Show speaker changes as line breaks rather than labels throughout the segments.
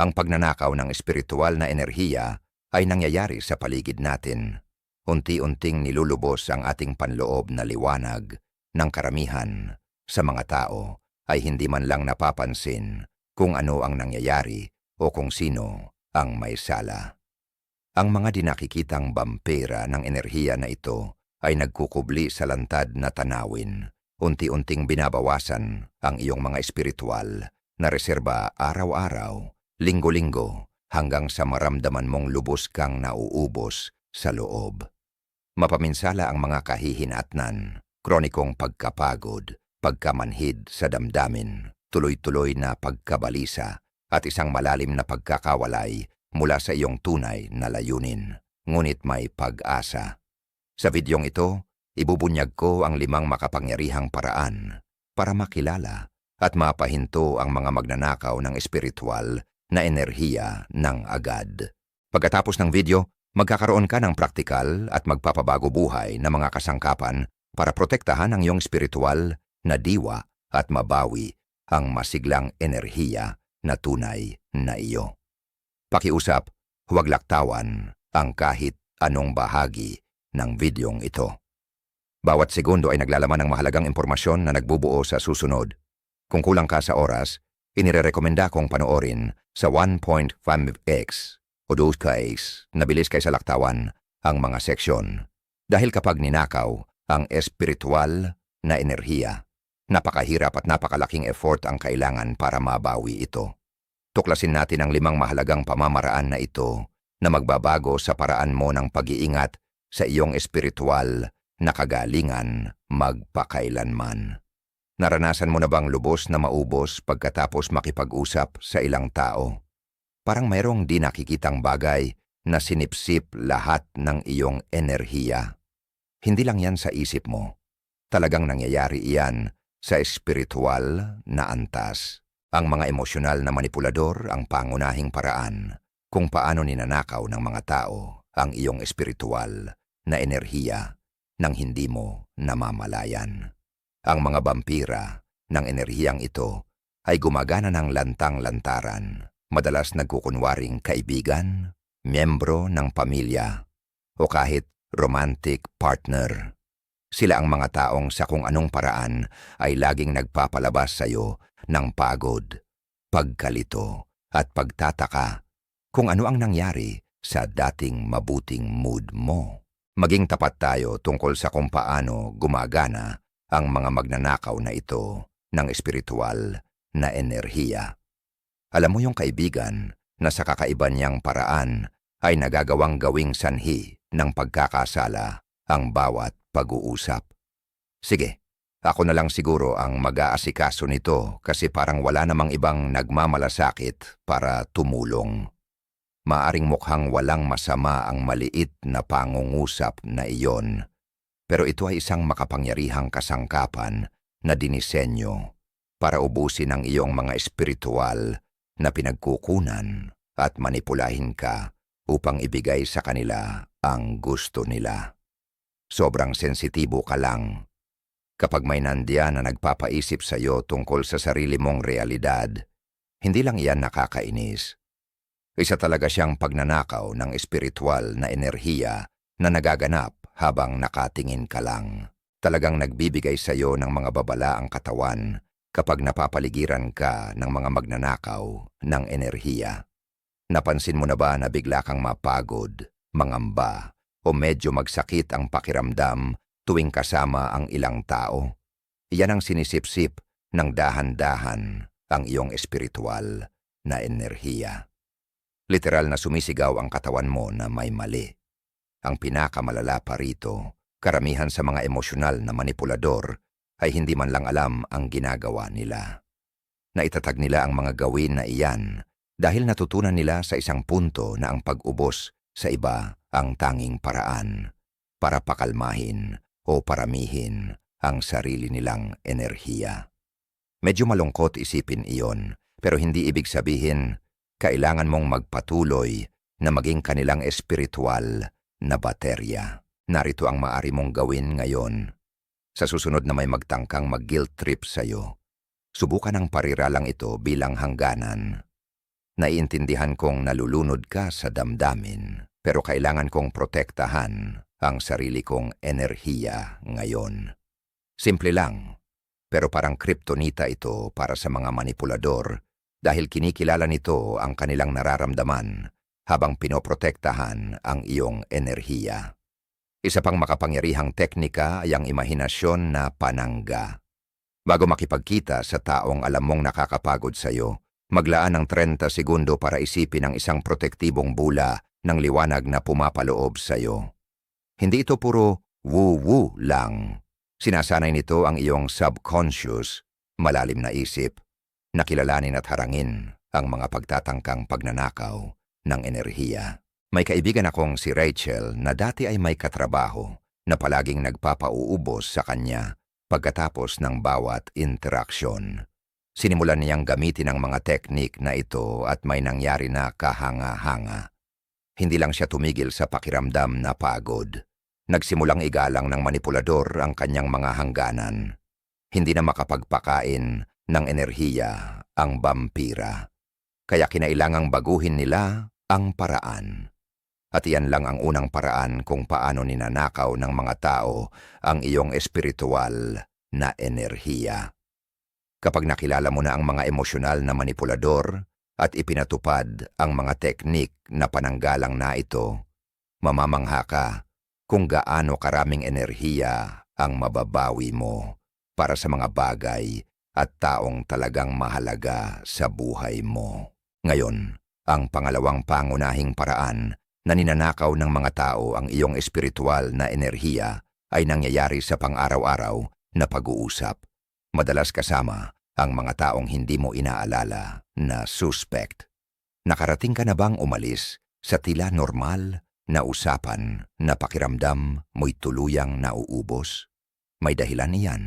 Ang pagnanakaw ng espiritual na enerhiya ay nangyayari sa paligid natin. Unti-unting nilulubos ang ating panloob na liwanag ng karamihan sa mga tao ay hindi man lang napapansin kung ano ang nangyayari o kung sino ang may sala. Ang mga dinakikitang bampera ng enerhiya na ito ay nagkukubli sa lantad na tanawin. Unti-unting binabawasan ang iyong mga espiritual na reserba araw-araw, linggo-linggo, hanggang sa maramdaman mong lubos kang nauubos sa loob. Mapaminsala ang mga kahihinatnan, kronikong pagkapagod, pagkamanhid sa damdamin, tuloy-tuloy na pagkabalisa, at isang malalim na pagkakawalay mula sa iyong tunay na layunin. Ngunit may pag-asa. Sa videong ito, ibubunyag ko ang limang makapangyarihang paraan para makilala at mapahinto ang mga magnanakaw ng espiritual na enerhiya ng agad. Pagkatapos ng video, magkakaroon ka ng praktikal at magpapabago buhay na mga kasangkapan para protektahan ang iyong espiritual na diwa at mabawi ang masiglang enerhiya na tunay na iyo. Pakiusap, huwag laktawan ang kahit anong bahagi ng videong ito. Bawat segundo ay naglalaman ng mahalagang impormasyon na nagbubuo sa susunod. Kung kulang ka sa oras, inirerekomenda kong panoorin sa 1.5x o 2x na bilis kaysa laktawan ang mga seksyon. Dahil kapag ninakaw ang espiritual na enerhiya, napakahirap at napakalaking effort ang kailangan para mabawi ito. Tuklasin natin ang limang mahalagang pamamaraan na ito na magbabago sa paraan mo ng pag-iingat sa iyong espiritual na kagalingan magpakailanman. Naranasan mo na bang lubos na maubos pagkatapos makipag-usap sa ilang tao? Parang mayroong di nakikitang bagay na sinipsip lahat ng iyong enerhiya. Hindi lang yan sa isip mo. Talagang nangyayari iyan sa espiritual na antas. Ang mga emosyonal na manipulador ang pangunahing paraan kung paano ninanakaw ng mga tao ang iyong espiritual na enerhiya nang hindi mo namamalayan. Ang mga vampira ng enerhiyang ito ay gumagana ng lantang-lantaran, madalas nagkukunwaring kaibigan, miyembro ng pamilya, o kahit romantic partner. Sila ang mga taong sa kung anong paraan ay laging nagpapalabas sa iyo ng pagod, pagkalito at pagtataka kung ano ang nangyari sa dating mabuting mood mo. Maging tapat tayo tungkol sa kung paano gumagana ang mga magnanakaw na ito ng espiritual na enerhiya. Alam mo yung kaibigan na sa kakaiba niyang paraan ay nagagawang gawing sanhi ng pagkakasala ang bawat pag-uusap. Sige, ako na lang siguro ang mag-aasikaso nito kasi parang wala namang ibang nagmamalasakit para tumulong. Maaring mukhang walang masama ang maliit na pangungusap na iyon pero ito ay isang makapangyarihang kasangkapan na dinisenyo para ubusin ang iyong mga espiritual na pinagkukunan at manipulahin ka upang ibigay sa kanila ang gusto nila. Sobrang sensitibo ka lang. Kapag may nandiyan na nagpapaisip sa iyo tungkol sa sarili mong realidad, hindi lang iyan nakakainis. Isa talaga siyang pagnanakaw ng espiritual na enerhiya na nagaganap habang nakatingin ka lang. Talagang nagbibigay sa iyo ng mga babala ang katawan kapag napapaligiran ka ng mga magnanakaw ng enerhiya. Napansin mo na ba na bigla kang mapagod, mangamba, o medyo magsakit ang pakiramdam tuwing kasama ang ilang tao? Iyan ang sinisipsip ng dahan-dahan ang iyong espiritual na enerhiya. Literal na sumisigaw ang katawan mo na may mali. Ang pinakamalala pa rito, karamihan sa mga emosyonal na manipulador ay hindi man lang alam ang ginagawa nila. Naitatag nila ang mga gawin na iyan dahil natutunan nila sa isang punto na ang pag-ubos sa iba ang tanging paraan para pakalmahin o paramihin ang sarili nilang enerhiya. Medyo malungkot isipin iyon, pero hindi ibig sabihin kailangan mong magpatuloy na maging kanilang espiritual na baterya. Narito ang maari mong gawin ngayon. Sa susunod na may magtangkang mag-guilt trip sa'yo, subukan ang pariralang ito bilang hangganan. Naiintindihan kong nalulunod ka sa damdamin, pero kailangan kong protektahan ang sarili kong enerhiya ngayon. Simple lang, pero parang kryptonita ito para sa mga manipulador dahil kinikilala nito ang kanilang nararamdaman habang pinoprotektahan ang iyong enerhiya. Isa pang makapangyarihang teknika ay ang imahinasyon na panangga. Bago makipagkita sa taong alam mong nakakapagod sa iyo, maglaan ng 30 segundo para isipin ang isang protektibong bula ng liwanag na pumapaloob sa iyo. Hindi ito puro woo-woo lang. Sinasanay nito ang iyong subconscious, malalim na isip, na kilalanin at harangin ang mga pagtatangkang pagnanakaw ng enerhiya. May kaibigan akong si Rachel na dati ay may katrabaho na palaging nagpapauubos sa kanya pagkatapos ng bawat interaksyon. Sinimulan niyang gamitin ang mga teknik na ito at may nangyari na kahanga-hanga. Hindi lang siya tumigil sa pakiramdam na pagod. Nagsimulang igalang ng manipulador ang kanyang mga hangganan. Hindi na makapagpakain ng enerhiya ang vampira. Kaya kinailangang baguhin nila ang paraan. At iyan lang ang unang paraan kung paano ninanakaw ng mga tao ang iyong espiritual na enerhiya. Kapag nakilala mo na ang mga emosyonal na manipulador at ipinatupad ang mga teknik na pananggalang na ito, mamamangha ka kung gaano karaming enerhiya ang mababawi mo para sa mga bagay at taong talagang mahalaga sa buhay mo. Ngayon, ang pangalawang pangunahing paraan na ninanakaw ng mga tao ang iyong espiritual na enerhiya ay nangyayari sa pang-araw-araw na pag-uusap. Madalas kasama ang mga taong hindi mo inaalala na suspect. Nakarating ka na bang umalis sa tila normal na usapan na pakiramdam mo'y tuluyang nauubos? May dahilan iyan.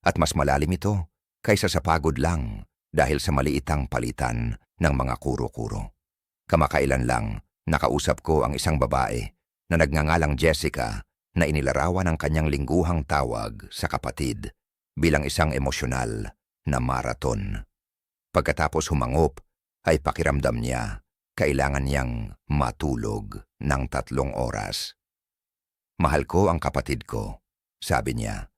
At mas malalim ito kaysa sa pagod lang dahil sa maliitang palitan ng mga kuro-kuro. Kamakailan lang, nakausap ko ang isang babae na nagngangalang Jessica na inilarawan ang kanyang lingguhang tawag sa kapatid bilang isang emosyonal na maraton. Pagkatapos humangop, ay pakiramdam niya kailangan niyang matulog ng tatlong oras. Mahal ko ang kapatid ko, sabi niya.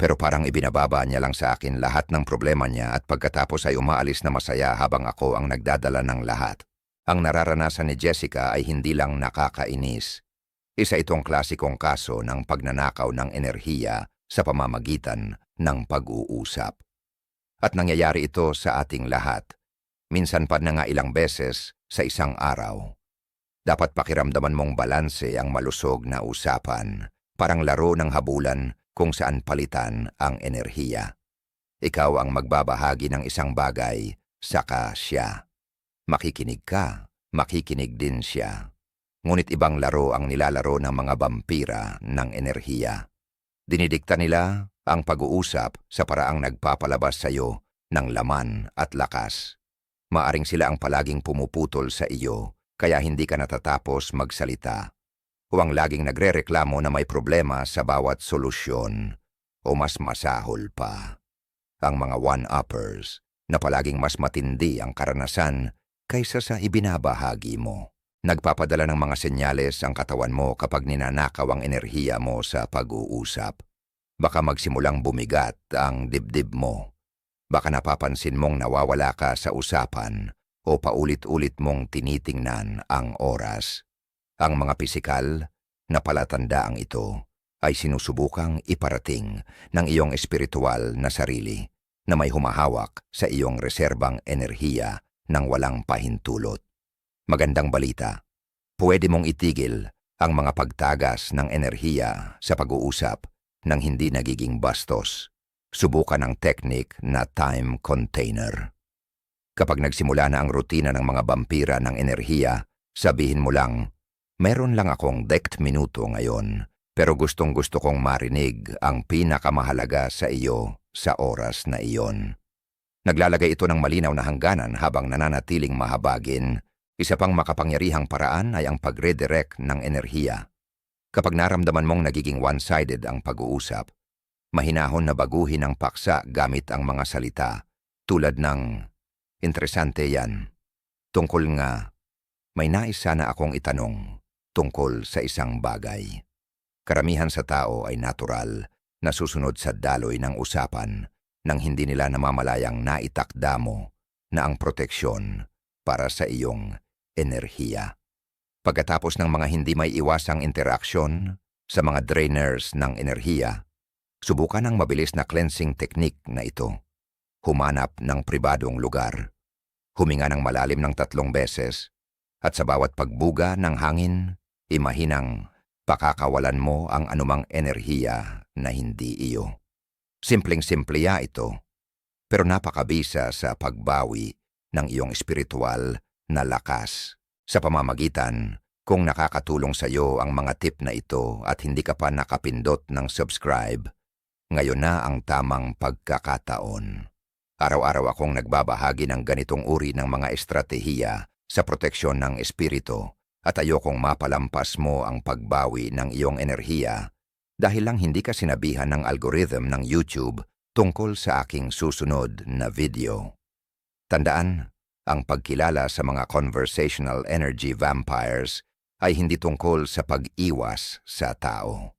Pero parang ibinababa niya lang sa akin lahat ng problema niya at pagkatapos ay umaalis na masaya habang ako ang nagdadala ng lahat. Ang nararanasan ni Jessica ay hindi lang nakakainis. Isa itong klasikong kaso ng pagnanakaw ng enerhiya sa pamamagitan ng pag-uusap. At nangyayari ito sa ating lahat. Minsan pa na nga ilang beses sa isang araw. Dapat pakiramdaman mong balanse ang malusog na usapan, parang laro ng habulan kung saan palitan ang enerhiya. Ikaw ang magbabahagi ng isang bagay, saka siya. Makikinig ka, makikinig din siya. Ngunit ibang laro ang nilalaro ng mga vampira ng enerhiya. Dinidikta nila ang pag-uusap sa paraang nagpapalabas sa iyo ng laman at lakas. Maaring sila ang palaging pumuputol sa iyo, kaya hindi ka natatapos magsalita. O ang laging nagrereklamo na may problema sa bawat solusyon, o mas masahol pa. Ang mga one-uppers, na palaging mas matindi ang karanasan kaysa sa ibinabahagi mo. Nagpapadala ng mga senyales ang katawan mo kapag ninanakaw ang enerhiya mo sa pag-uusap. Baka magsimulang bumigat ang dibdib mo Baka napapansin mong nawawala ka sa usapan o paulit-ulit mong tinitingnan ang oras. Ang mga pisikal na palatandaang ito ay sinusubukang iparating ng iyong espiritual na sarili na may humahawak sa iyong reserbang enerhiya ng walang pahintulot. Magandang balita, pwede mong itigil ang mga pagtagas ng enerhiya sa pag-uusap nang hindi nagiging bastos subukan ang teknik na time container. Kapag nagsimula na ang rutina ng mga vampira ng enerhiya, sabihin mo lang, meron lang akong dekt minuto ngayon, pero gustong gusto kong marinig ang pinakamahalaga sa iyo sa oras na iyon. Naglalagay ito ng malinaw na hangganan habang nananatiling mahabagin. Isa pang makapangyarihang paraan ay ang pag-redirect ng enerhiya. Kapag naramdaman mong nagiging one-sided ang pag-uusap, mahinahon na baguhin ang paksa gamit ang mga salita tulad ng, Interesante yan. Tungkol nga, may nais sana akong itanong tungkol sa isang bagay. Karamihan sa tao ay natural na susunod sa daloy ng usapan nang hindi nila namamalayang naitakda mo na ang proteksyon para sa iyong enerhiya. Pagkatapos ng mga hindi may iwasang interaksyon sa mga drainers ng enerhiya, subukan ang mabilis na cleansing technique na ito. Humanap ng pribadong lugar. Huminga ng malalim ng tatlong beses at sa bawat pagbuga ng hangin, imahinang pakakawalan mo ang anumang enerhiya na hindi iyo. Simpleng-simpliya ito, pero napakabisa sa pagbawi ng iyong espiritual na lakas sa pamamagitan kung nakakatulong sa iyo ang mga tip na ito at hindi ka pa nakapindot ng subscribe, ngayon na ang tamang pagkakataon. Araw-araw akong nagbabahagi ng ganitong uri ng mga estratehiya sa proteksyon ng espiritu at ayokong mapalampas mo ang pagbawi ng iyong enerhiya dahil lang hindi ka sinabihan ng algorithm ng YouTube tungkol sa aking susunod na video. Tandaan, ang pagkilala sa mga conversational energy vampires ay hindi tungkol sa pag-iwas sa tao.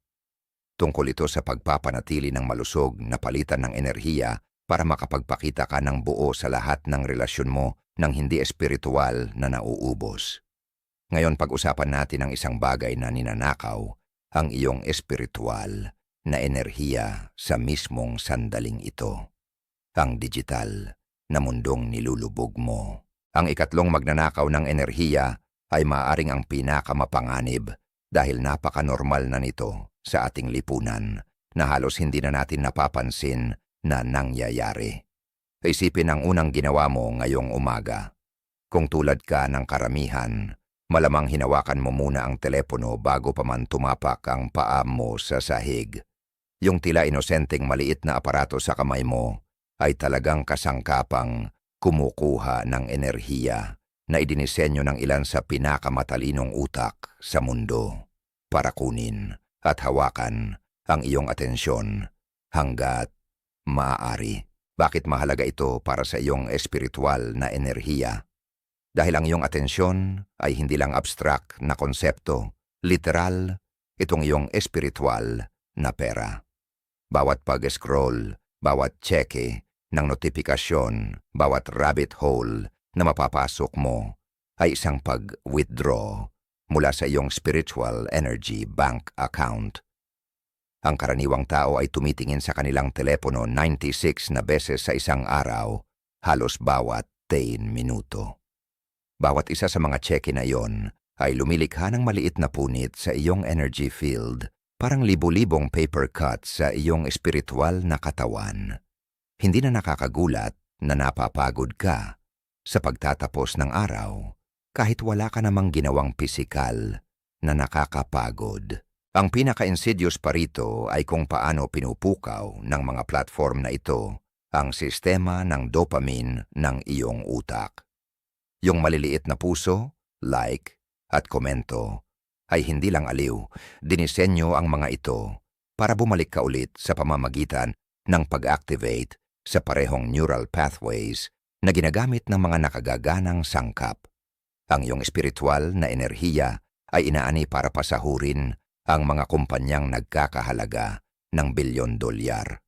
Tungkol ito sa pagpapanatili ng malusog na palitan ng enerhiya para makapagpakita ka ng buo sa lahat ng relasyon mo ng hindi espiritual na nauubos. Ngayon pag-usapan natin ang isang bagay na ninanakaw ang iyong espiritual na enerhiya sa mismong sandaling ito. Ang digital na mundong nilulubog mo. Ang ikatlong magnanakaw ng enerhiya ay maaring ang pinakamapanganib dahil napaka-normal na nito sa ating lipunan na halos hindi na natin napapansin na nangyayari. Isipin ang unang ginawa mo ngayong umaga. Kung tulad ka ng karamihan, Malamang hinawakan mo muna ang telepono bago pa man tumapak ang paa mo sa sahig. Yung tila inosenteng maliit na aparato sa kamay mo ay talagang kasangkapang kumukuha ng enerhiya na idinisenyo ng ilan sa pinakamatalinong utak sa mundo para kunin at hawakan ang iyong atensyon hanggat maaari. Bakit mahalaga ito para sa iyong espiritual na enerhiya? Dahil ang iyong atensyon ay hindi lang abstract na konsepto, literal, itong iyong espiritual na pera. Bawat pag-scroll, bawat cheque ng notifikasyon, bawat rabbit hole na mapapasok mo ay isang pag-withdraw mula sa iyong spiritual energy bank account. Ang karaniwang tao ay tumitingin sa kanilang telepono 96 na beses sa isang araw, halos bawat 10 minuto. Bawat isa sa mga cheque na iyon ay lumilikha ng maliit na punit sa iyong energy field, parang libo-libong paper cut sa iyong espiritual na katawan. Hindi na nakakagulat na napapagod ka sa pagtatapos ng araw kahit wala ka namang ginawang pisikal na nakakapagod. Ang pinaka-insidious pa rito ay kung paano pinupukaw ng mga platform na ito ang sistema ng dopamine ng iyong utak. Yung maliliit na puso, like, at komento ay hindi lang aliw, dinisenyo ang mga ito para bumalik ka ulit sa pamamagitan ng pag-activate sa parehong neural pathways na ginagamit ng mga nakagaganang sangkap. Ang iyong espiritual na enerhiya ay inaani para pasahurin ang mga kumpanyang nagkakahalaga ng bilyon dolyar.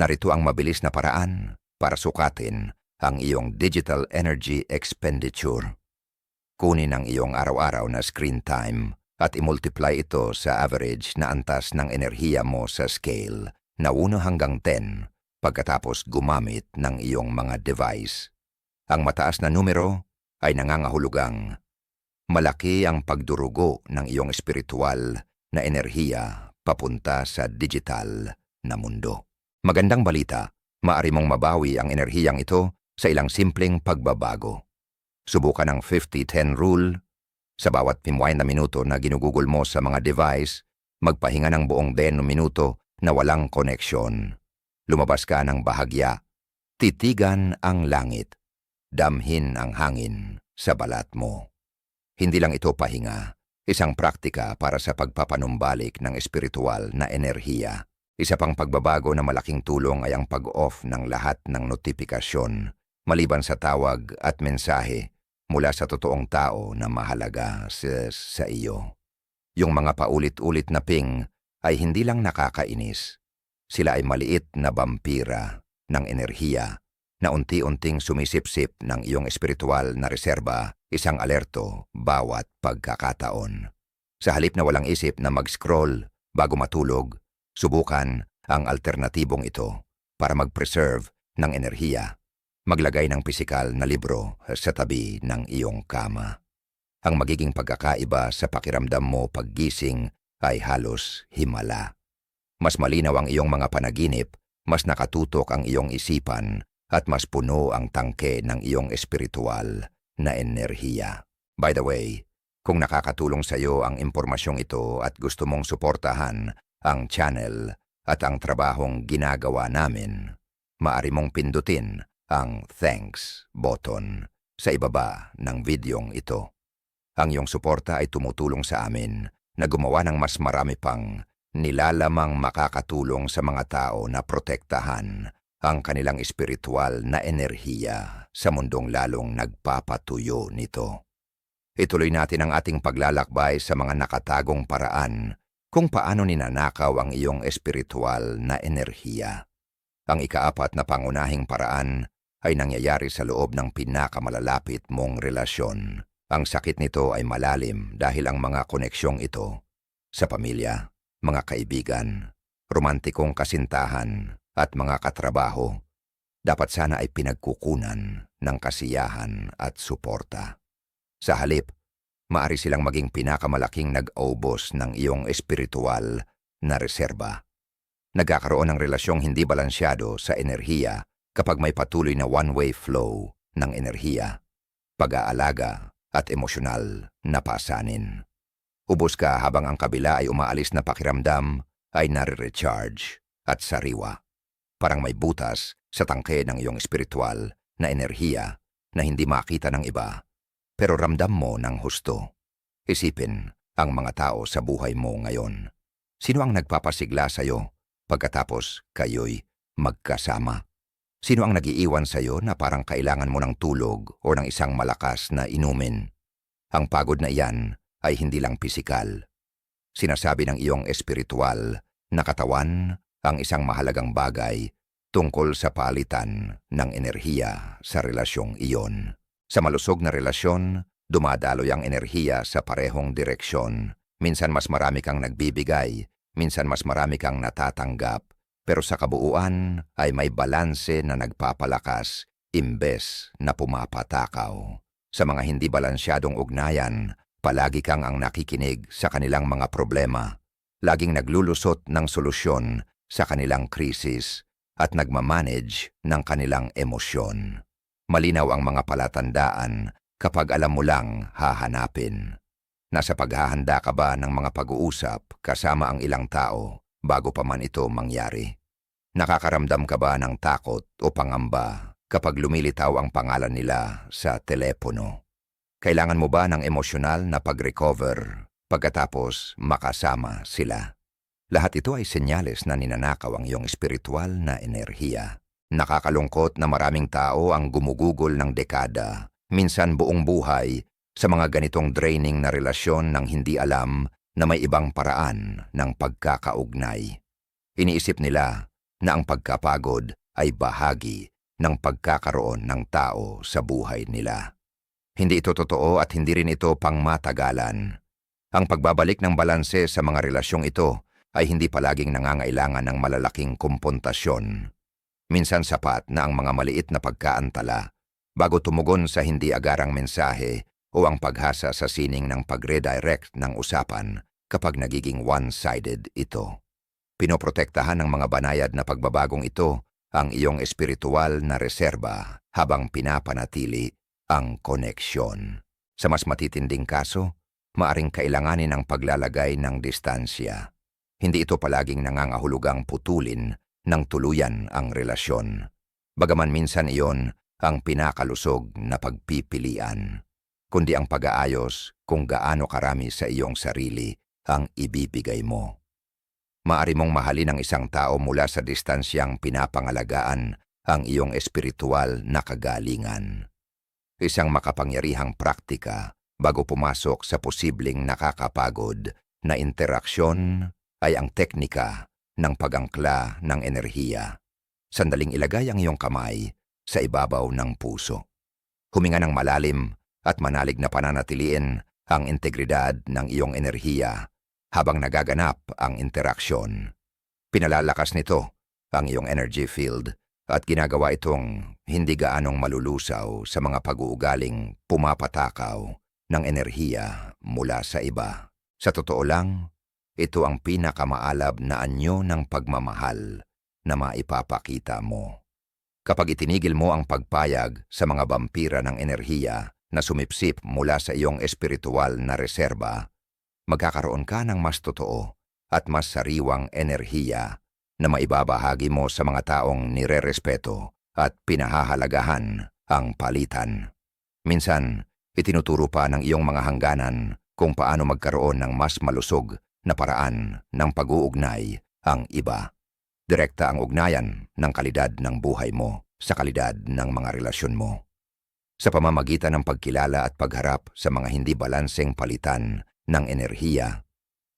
Narito ang mabilis na paraan para sukatin ang iyong digital energy expenditure. Kunin ang iyong araw-araw na screen time at i-multiply ito sa average na antas ng enerhiya mo sa scale na 1 hanggang 10 pagkatapos gumamit ng iyong mga device. Ang mataas na numero ay nangangahulugang malaki ang pagdurugo ng iyong espiritual na enerhiya papunta sa digital na mundo. Magandang balita, maari mong mabawi ang enerhiyang ito sa ilang simpleng pagbabago. Subukan ang 50-10 rule. Sa bawat pimwain na minuto na ginugugol mo sa mga device, magpahinga ng buong 10 minuto na walang koneksyon. Lumabas ka ng bahagya. Titigan ang langit. Damhin ang hangin sa balat mo. Hindi lang ito pahinga, isang praktika para sa pagpapanumbalik ng espiritual na enerhiya. Isa pang pagbabago na malaking tulong ay ang pag-off ng lahat ng notifikasyon maliban sa tawag at mensahe mula sa totoong tao na mahalaga sa, sa iyo. Yung mga paulit-ulit na ping ay hindi lang nakakainis. Sila ay maliit na vampira ng enerhiya na unti-unting sumisipsip ng iyong espiritual na reserba, isang alerto bawat pagkakataon. Sa halip na walang isip na mag-scroll bago matulog, subukan ang alternatibong ito para mag-preserve ng enerhiya. Maglagay ng pisikal na libro sa tabi ng iyong kama. Ang magiging pagkakaiba sa pakiramdam mo paggising ay halos himala. Mas malinaw ang iyong mga panaginip, mas nakatutok ang iyong isipan, at mas puno ang tangke ng iyong espiritual na enerhiya. By the way, kung nakakatulong sa iyo ang impormasyong ito at gusto mong suportahan ang channel at ang trabahong ginagawa namin, maari mong pindutin ang thanks button sa ibaba ng videong ito. Ang iyong suporta ay tumutulong sa amin na gumawa ng mas marami pang nilalamang makakatulong sa mga tao na protektahan ang kanilang espiritual na enerhiya sa mundong lalong nagpapatuyo nito. Ituloy natin ang ating paglalakbay sa mga nakatagong paraan kung paano ninanakaw ang iyong espiritual na enerhiya. Ang ikaapat na pangunahing paraan ay nangyayari sa loob ng pinakamalalapit mong relasyon. Ang sakit nito ay malalim dahil ang mga koneksyong ito sa pamilya, mga kaibigan, romantikong kasintahan at mga katrabaho dapat sana ay pinagkukunan ng kasiyahan at suporta. Sa halip, maari silang maging pinakamalaking nag-aubos ng iyong espiritual na reserba. Nagkakaroon ng relasyong hindi balansyado sa enerhiya kapag may patuloy na one-way flow ng enerhiya, pag-aalaga at emosyonal na pasanin. Ubos ka habang ang kabila ay umaalis na pakiramdam ay nare-recharge at sariwa. Parang may butas sa tangke ng iyong espiritual na enerhiya na hindi makita ng iba, pero ramdam mo ng husto. Isipin ang mga tao sa buhay mo ngayon. Sino ang nagpapasigla sa iyo pagkatapos kayo'y magkasama? Sino ang nagiiwan sa iyo na parang kailangan mo ng tulog o ng isang malakas na inumin? Ang pagod na iyan ay hindi lang pisikal. Sinasabi ng iyong espiritual na katawan ang isang mahalagang bagay tungkol sa palitan ng enerhiya sa relasyong iyon. Sa malusog na relasyon, dumadaloy ang enerhiya sa parehong direksyon. Minsan mas marami kang nagbibigay, minsan mas marami kang natatanggap, pero sa kabuuan ay may balanse na nagpapalakas imbes na pumapatakaw. Sa mga hindi balansyadong ugnayan, palagi kang ang nakikinig sa kanilang mga problema, laging naglulusot ng solusyon sa kanilang krisis at nagmamanage ng kanilang emosyon. Malinaw ang mga palatandaan kapag alam mo lang hahanapin. Nasa paghahanda ka ba ng mga pag-uusap kasama ang ilang tao bago pa man ito mangyari. Nakakaramdam ka ba ng takot o pangamba kapag lumilitaw ang pangalan nila sa telepono? Kailangan mo ba ng emosyonal na pag-recover pagkatapos makasama sila? Lahat ito ay senyales na ninanakaw ang iyong espiritual na enerhiya. Nakakalungkot na maraming tao ang gumugugol ng dekada, minsan buong buhay, sa mga ganitong draining na relasyon nang hindi alam na may ibang paraan ng pagkakaugnay. Iniisip nila na ang pagkapagod ay bahagi ng pagkakaroon ng tao sa buhay nila. Hindi ito totoo at hindi rin ito pangmatagalan. Ang pagbabalik ng balanse sa mga relasyong ito ay hindi palaging nangangailangan ng malalaking kompontasyon. Minsan sapat na ang mga maliit na pagkaantala bago tumugon sa hindi agarang mensahe o ang paghasa sa sining ng pag-redirect ng usapan kapag nagiging one-sided ito. Pinoprotektahan ng mga banayad na pagbabagong ito ang iyong espiritual na reserba habang pinapanatili ang koneksyon. Sa mas matitinding kaso, maaring kailanganin ang paglalagay ng distansya. Hindi ito palaging nangangahulugang putulin ng tuluyan ang relasyon. Bagaman minsan iyon ang pinakalusog na pagpipilian kundi ang pag-aayos kung gaano karami sa iyong sarili ang ibibigay mo. Maari mong mahalin ang isang tao mula sa distansyang pinapangalagaan ang iyong espiritual na kagalingan. isang makapangyarihang praktika bago pumasok sa posibleng nakakapagod na interaksyon ay ang teknika ng pagangkla ng enerhiya. Sandaling ilagay ang iyong kamay sa ibabaw ng puso. Huminga ng malalim at manalig na pananatiliin ang integridad ng iyong enerhiya habang nagaganap ang interaksyon. Pinalalakas nito ang iyong energy field at ginagawa itong hindi gaanong malulusaw sa mga pag-uugaling pumapatakaw ng enerhiya mula sa iba. Sa totoo lang, ito ang pinakamaalab na anyo ng pagmamahal na maipapakita mo. Kapag itinigil mo ang pagpayag sa mga vampira ng enerhiya na sumipsip mula sa iyong espiritual na reserba, magkakaroon ka ng mas totoo at mas sariwang enerhiya na maibabahagi mo sa mga taong nire-respeto at pinahahalagahan ang palitan. Minsan, itinuturo pa ng iyong mga hangganan kung paano magkaroon ng mas malusog na paraan ng pag-uugnay ang iba. Direkta ang ugnayan ng kalidad ng buhay mo sa kalidad ng mga relasyon mo. Sa pamamagitan ng pagkilala at pagharap sa mga hindi balanseng palitan ng enerhiya,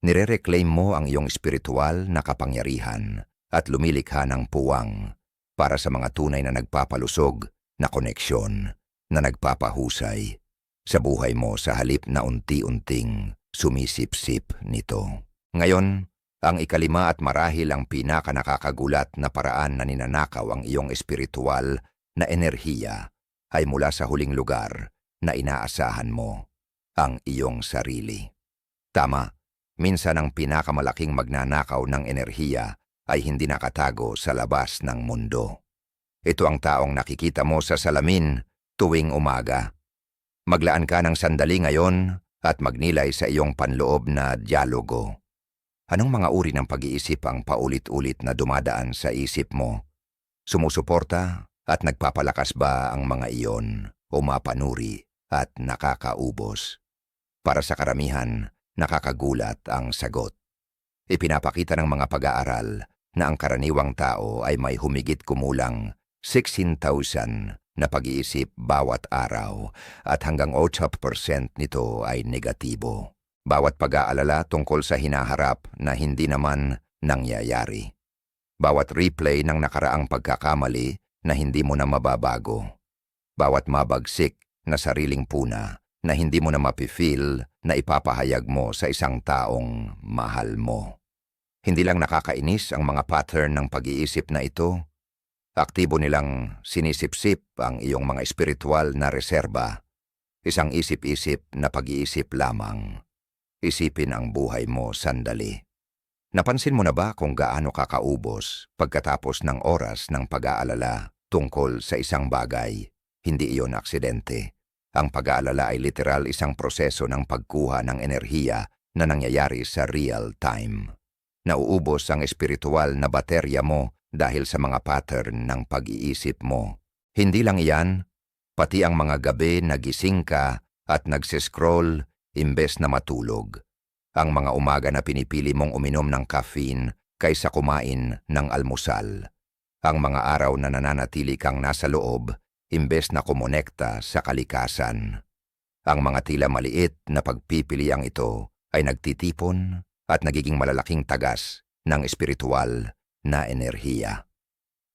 nire-reclaim mo ang iyong espiritual na kapangyarihan at lumilikha ng puwang para sa mga tunay na nagpapalusog na koneksyon na nagpapahusay sa buhay mo sa halip na unti-unting sumisip-sip nito. Ngayon, ang ikalima at marahil ang pinaka nakakagulat na paraan na ninanakaw ang iyong espiritual na enerhiya ay mula sa huling lugar na inaasahan mo, ang iyong sarili. Tama, minsan ang pinakamalaking magnanakaw ng enerhiya ay hindi nakatago sa labas ng mundo. Ito ang taong nakikita mo sa salamin tuwing umaga. Maglaan ka ng sandali ngayon at magnilay sa iyong panloob na dialogo. Anong mga uri ng pag-iisip ang paulit-ulit na dumadaan sa isip mo? Sumusuporta at nagpapalakas ba ang mga iyon o mapanuri at nakakaubos? Para sa karamihan, nakakagulat ang sagot. Ipinapakita ng mga pag-aaral na ang karaniwang tao ay may humigit kumulang 16,000 na pag-iisip bawat araw at hanggang 8% nito ay negatibo. Bawat pag-aalala tungkol sa hinaharap na hindi naman nangyayari. Bawat replay ng nakaraang pagkakamali na hindi mo na mababago. Bawat mabagsik na sariling puna na hindi mo na mapifeel na ipapahayag mo sa isang taong mahal mo. Hindi lang nakakainis ang mga pattern ng pag-iisip na ito, aktibo nilang sinisipsip ang iyong mga espiritual na reserba, isang isip-isip na pag-iisip lamang. Isipin ang buhay mo sandali. Napansin mo na ba kung gaano kakaubos pagkatapos ng oras ng pag-aalala tungkol sa isang bagay? Hindi iyon aksidente. Ang pag-aalala ay literal isang proseso ng pagkuha ng enerhiya na nangyayari sa real time. Nauubos ang espiritual na baterya mo dahil sa mga pattern ng pag-iisip mo. Hindi lang iyan, pati ang mga gabi nagising ka at nagsiscroll imbes na matulog ang mga umaga na pinipili mong uminom ng caffeine kaysa kumain ng almusal. Ang mga araw na nananatili kang nasa loob imbes na kumonekta sa kalikasan. Ang mga tila maliit na pagpipiliang ito ay nagtitipon at nagiging malalaking tagas ng espiritual na enerhiya.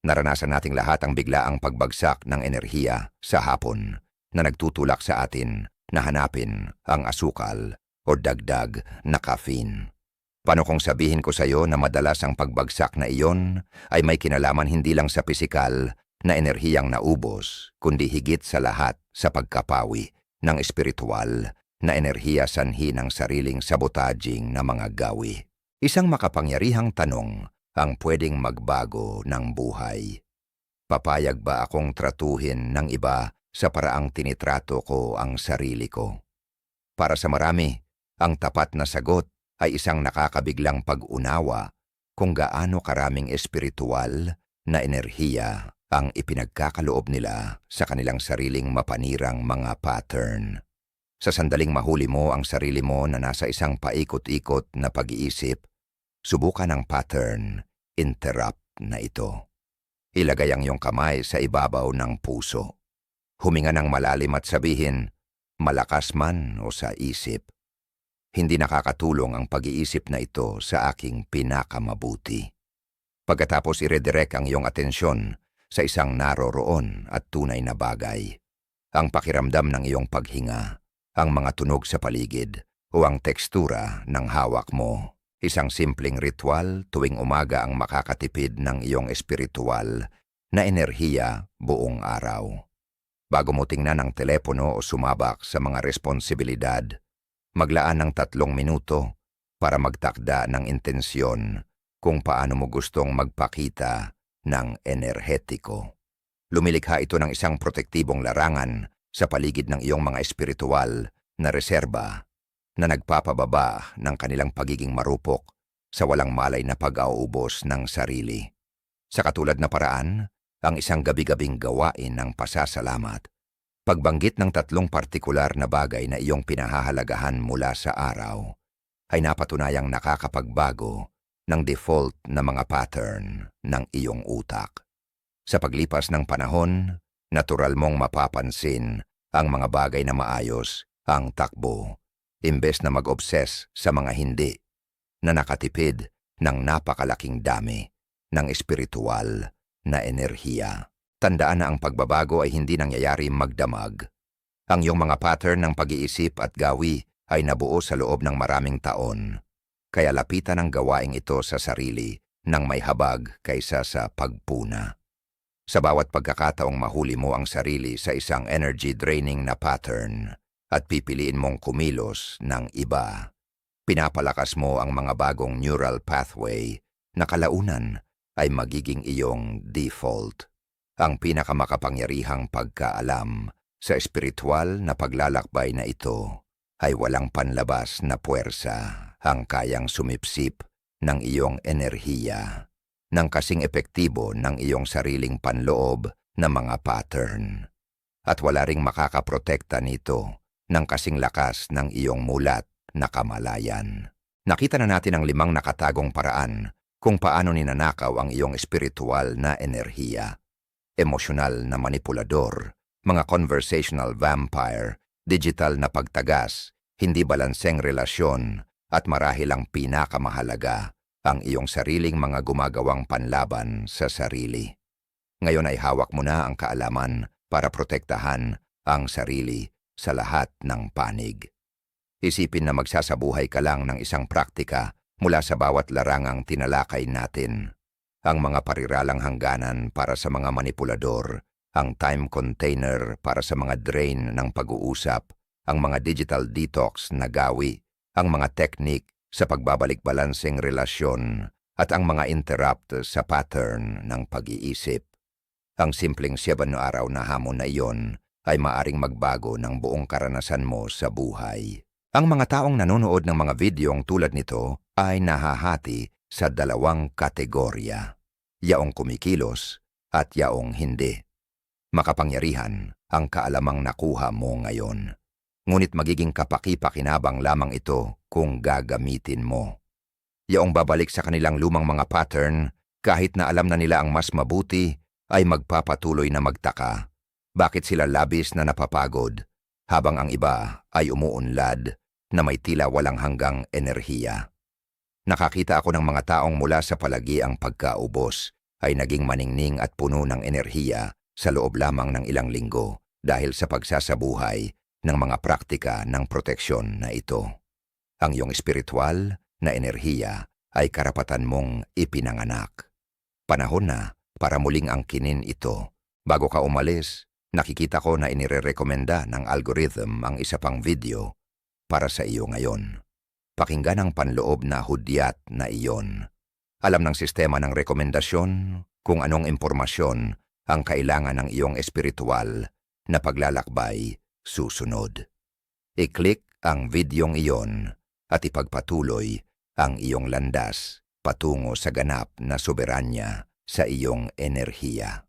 Naranasan nating lahat ang biglaang pagbagsak ng enerhiya sa hapon na nagtutulak sa atin na hanapin ang asukal o dagdag na caffeine. Paano kung sabihin ko sa iyo na madalas ang pagbagsak na iyon ay may kinalaman hindi lang sa pisikal na enerhiyang naubos, kundi higit sa lahat sa pagkapawi ng espiritual na enerhiya sanhi ng sariling sabotaging na mga gawi. Isang makapangyarihang tanong ang pwedeng magbago ng buhay. Papayag ba akong tratuhin ng iba sa paraang tinitrato ko ang sarili ko? Para sa marami, ang tapat na sagot ay isang nakakabiglang pag-unawa kung gaano karaming espiritual na enerhiya ang ipinagkakaloob nila sa kanilang sariling mapanirang mga pattern. Sa sandaling mahuli mo ang sarili mo na nasa isang paikot-ikot na pag-iisip, subukan ang pattern, interrupt na ito. Ilagay ang iyong kamay sa ibabaw ng puso. Huminga ng malalim at sabihin, malakas man o sa isip. Hindi nakakatulong ang pag-iisip na ito sa aking pinakamabuti. Pagkatapos i-redirect ang iyong atensyon sa isang naroroon at tunay na bagay. Ang pakiramdam ng iyong paghinga, ang mga tunog sa paligid, o ang tekstura ng hawak mo. Isang simpleng ritual tuwing umaga ang makakatipid ng iyong espiritual na enerhiya buong araw. Bago mo tingnan ang telepono o sumabak sa mga responsibilidad, maglaan ng tatlong minuto para magtakda ng intensyon kung paano mo gustong magpakita ng enerhetiko. Lumilikha ito ng isang protektibong larangan sa paligid ng iyong mga espiritual na reserba na nagpapababa ng kanilang pagiging marupok sa walang malay na pag-auubos ng sarili. Sa katulad na paraan, ang isang gabi-gabing gawain ng pasasalamat. Pagbanggit ng tatlong partikular na bagay na iyong pinahahalagahan mula sa araw ay napatunayang nakakapagbago ng default na mga pattern ng iyong utak. Sa paglipas ng panahon, natural mong mapapansin ang mga bagay na maayos ang takbo, imbes na mag-obses sa mga hindi na nakatipid ng napakalaking dami ng espiritual na enerhiya. Tandaan na ang pagbabago ay hindi nangyayari magdamag. Ang iyong mga pattern ng pag-iisip at gawi ay nabuo sa loob ng maraming taon. Kaya lapitan ang gawaing ito sa sarili nang may habag kaysa sa pagpuna. Sa bawat pagkakataong mahuli mo ang sarili sa isang energy-draining na pattern at pipiliin mong kumilos ng iba, pinapalakas mo ang mga bagong neural pathway na kalaunan ay magiging iyong default. Ang pinakamakapangyarihang pagkaalam sa espiritual na paglalakbay na ito ay walang panlabas na puwersa ang kayang sumipsip ng iyong enerhiya ng kasing epektibo ng iyong sariling panloob na mga pattern. At wala ring makakaprotekta nito ng kasing lakas ng iyong mulat na kamalayan. Nakita na natin ang limang nakatagong paraan kung paano ninanakaw ang iyong espiritual na enerhiya. Emosyonal na manipulador, mga conversational vampire, digital na pagtagas, hindi balanseng relasyon, at marahil ang pinakamahalaga, ang iyong sariling mga gumagawang panlaban sa sarili. Ngayon ay hawak mo na ang kaalaman para protektahan ang sarili sa lahat ng panig. Isipin na magsasabuhay ka lang ng isang praktika mula sa bawat larangang tinalakay natin. Ang mga pariralang hangganan para sa mga manipulador, ang time container para sa mga drain ng pag-uusap, ang mga digital detox na gawi, ang mga teknik sa pagbabalik balanseng relasyon, at ang mga interrupt sa pattern ng pag-iisip. Ang simpleng 7 na araw na hamon na iyon ay maaring magbago ng buong karanasan mo sa buhay. Ang mga taong nanonood ng mga videong tulad nito ay nahahati sa dalawang kategorya, yaong kumikilos at yaong hindi. Makapangyarihan ang kaalamang nakuha mo ngayon. Ngunit magiging kapaki-pakinabang lamang ito kung gagamitin mo. Yaong babalik sa kanilang lumang mga pattern, kahit na alam na nila ang mas mabuti, ay magpapatuloy na magtaka. Bakit sila labis na napapagod, habang ang iba ay umuunlad na may tila walang hanggang enerhiya. Nakakita ako ng mga taong mula sa palagi ang pagkaubos ay naging maningning at puno ng enerhiya sa loob lamang ng ilang linggo dahil sa pagsasabuhay ng mga praktika ng proteksyon na ito. Ang iyong espiritual na enerhiya ay karapatan mong ipinanganak. Panahon na para muling angkinin ito. Bago ka umalis, nakikita ko na inirerekomenda ng algorithm ang isa pang video para sa iyo ngayon. Pakinggan ang panloob na hudyat na iyon. Alam ng sistema ng rekomendasyon kung anong impormasyon ang kailangan ng iyong espiritual na paglalakbay susunod. I-click ang videong iyon at ipagpatuloy ang iyong landas patungo sa ganap na soberanya sa iyong enerhiya.